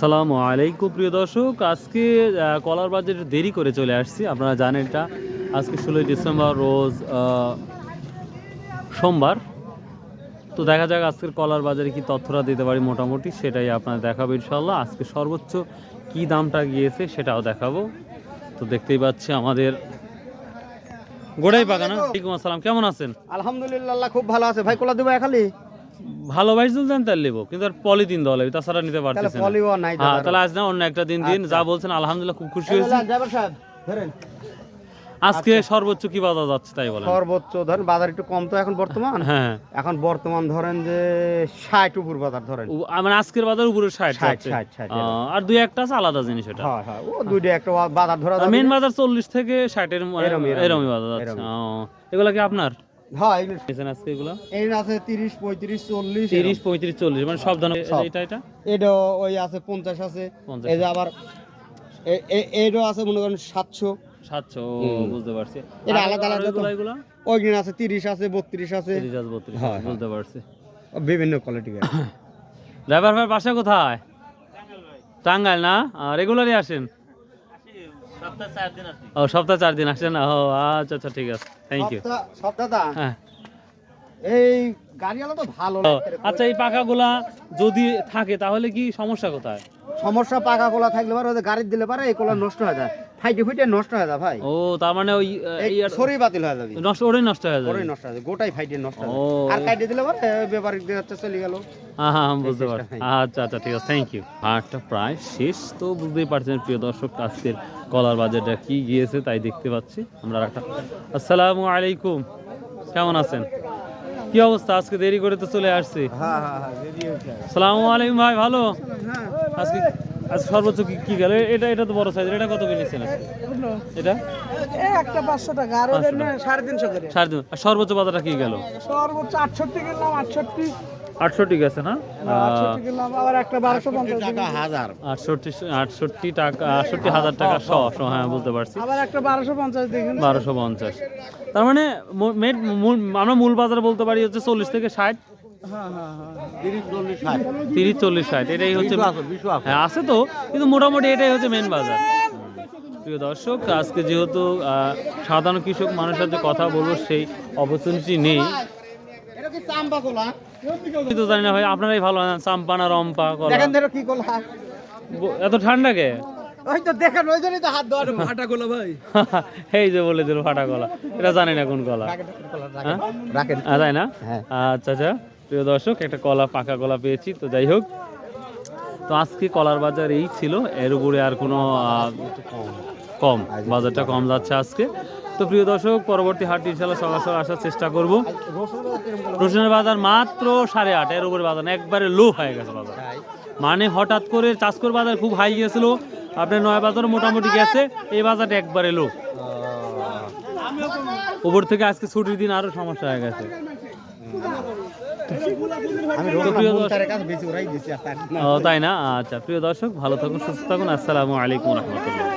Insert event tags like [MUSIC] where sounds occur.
আসসালামু আলাইকুম, প্রিয় দর্শক। আজকে কলার বাজার দেরি করে চলে আসছি। আপনারা জানেন এটা, আজকে ষোলোই ডিসেম্বর রোজ সোমবার। তো দেখা যাক আজকের কলার বাজারে কি তথ্যটা দিতে পারি মোটামুটি, সেটাই আপনারা দেখাবো ইনশাল্লাহ আজকে সর্বোচ্চ কি দামটা গিয়েছে সেটাও দেখাবো। তো দেখতেই পাচ্ছি আমাদের গোড়াই বাগানা আসসালাম, কেমন আছেন? আলহামদুলিল্লাহ খুব ভালো আছে। ভাই, কলা দিবা খালি ভালো বাইশ দেন কিন্তু আর পলিথিন দেওয়া লাগবে তাছাড়া নিতে তাহলে পারতেছি না। হ্যাঁ তাহলে আজ না অন্য একটা দিন দিন আচ্ছা। যা বলছেন আলহামদুলিল্লাহ খুব খুশি হয়েছি। আজকে সর্বোচ্চ কি বাজার যাচ্ছে তাই বলেন? সর্বোচ্চ ধরেন বাজার একটু কম তো এখন বর্তমান। হ্যাঁ এখন বর্তমান ধরেন যে ষাট উপর বাজার ধরেন। মানে আজকের বাজার উপরে আর দুই একটা আছে আলাদা জিনিস এটা হ্যাঁ হ্যাঁ। ও দুইটা একটা বাজার ধরা মেন বাজার চল্লিশ থেকে ষাটের বাজার যাচ্ছে। এগুলা কি আপনার? হ্যাঁ এগুলো নিয়েছেন আজকে এগুলো? এই আছে মানে সব ধরনের এটা এটা এটা ওই আছে পঞ্চাশ আছে। এই যে আবার এ- এ- আছে মনে করেন সাতশো। সাতশো হুম। বুঝতে পারছি। এটা আলাদা আলাদা তো। এগুলা? এগুলা ওই কিনে আছে তিরিশ আছে বত্রিশ আছে। তিরিশ আর বত্রিশ। বুঝতে পারছি। বিভিন্ন কোয়ালিটি [COUGHS] ড্রাইভার ভাই বাসা কোথায়? টাঙ্গাইল না? রেগুলারই আসেন? ও সপ্তাহে চার দিন আসেন? ও আচ্ছা আচ্ছা ঠিক আছে। থ্যাংক ইউ সপ্তাহ দাদা হ্যাঁ। এই গাড়িওয়ালা তো ভালো আচ্ছা এই পাখাগুলা যদি থাকে তাহলে কি সমস্যা কোথায়? সমস্যা পাকা কোলা থাকলে পারে ওদের গাড়ি দিলে পারে এই কোলা নষ্ট হয়ে যায়। ফাইটে ফুইটে নষ্ট হয়ে যায় ভাই। ও তার মানে ওই শরীর বাতিল হয়ে যাবে। নষ্ট নষ্ট হয়ে যাবে। নষ্ট হয়ে যাবে। গোটাই ফাইটে নষ্ট হয়ে যাবে। আর কাইটে দিলে পারে চলে গেল। হ্যাঁ হ্যাঁ বুঝতে পারছি। আচ্ছা আচ্ছা ঠিক আছে থ্যাংক ইউ হাটটা প্রায় শেষ তো বুঝতেই পারছেন প্রিয় দর্শক আজকের কলার বাজারটা কি গিয়েছে তাই দেখতে পাচ্ছি। আমরা একটা আসসালামু আলাইকুম। কেমন আছেন? কি অবস্থা? আজকে দেরি করে তো চলে আসছি। হ্যাঁ হ্যাঁ হ্যাঁ সালামু আলাইকুম ভাই ভালো? আজকে আজ সর্বোচ্চ কি কি গেল? এটা এটা তো বড় সাইজের এটা কত কিনেছেন এটা? একটা পাঁচশো টাকা আর ওদের করে। সর্বোচ্চ বাজারটা কি গেল? সর্বোচ্চ আটষট্টি কিনলাম আটষট্টি। আটষট্টি গেছে না? আটষট্টি টাকা আটষট্টি হাজার টাকা শ শ হ্যাঁ বুঝতে পারছি। বারোশো পঞ্চাশ তার মানে আমরা মূল বাজার বলতে পারি হচ্ছে চল্লিশ থেকে ষাট। হ্যাঁ হ্যাঁ হ্যাঁ। তিরিশ চল্লিশ ষাট। এটাই হচ্ছে আছে হ্যাঁ আছে তো কিন্তু মোটামুটি এটাই হচ্ছে মেন বাজার। প্রিয় দর্শক আজকে যেহেতু সাধারণ কৃষক মানুষের সাথে কথা বলব সেই অপরচুনিটি নেই। চাম্পা কোলা কিন্তু জানি না ভাই আপনারাই ভালো জানেন চাম্পানা রম্পা কলা। দেখেন দেখো কি কোলা। এত ঠান্ডা কে? ওই তো দেখেন ওই জন্যই তো হাত ধোয়া ফাটা কোলা ভাই। [LAUGHS] এই যে বলে দিল ফাটা কলা। এটা জানি না কোন কলা। হ্যাঁ? রাখেন। তাই না? হ্যাঁ। আচ্ছা আচ্ছা। প্রিয় দর্শক একটা কলা পাকা কলা পেয়েছি তো যাই হোক। তো আজকে কলার বাজার এই ছিল এর উপরে আর কোনো আহ, কম। বাজারটা কম যাচ্ছে আজকে। তো প্রিয় দর্শক, পরবর্তী হাট ইনশাল্লাহ সকাল আসার চেষ্টা করব। রসুনের বাজার মাত্র সাড়ে আট, এর উপরে বাজার একবারে লো হয়ে গেছে বাজার। মানে হঠাৎ করে চাষকর বাজার খুব হাই গিয়েছিল আপনার নয় বাজারও মোটামুটি গেছে, এই বাজারটা একবারে লো। উপর থেকে আজকে ছুটির দিন আরও সমস্যা হয়ে গেছে। তাই না? আচ্ছা প্রিয় দর্শক, ভালো থাকুন, সুস্থ থাকুন, আসসালামু আলাইকুম রহমতুল্লাহ।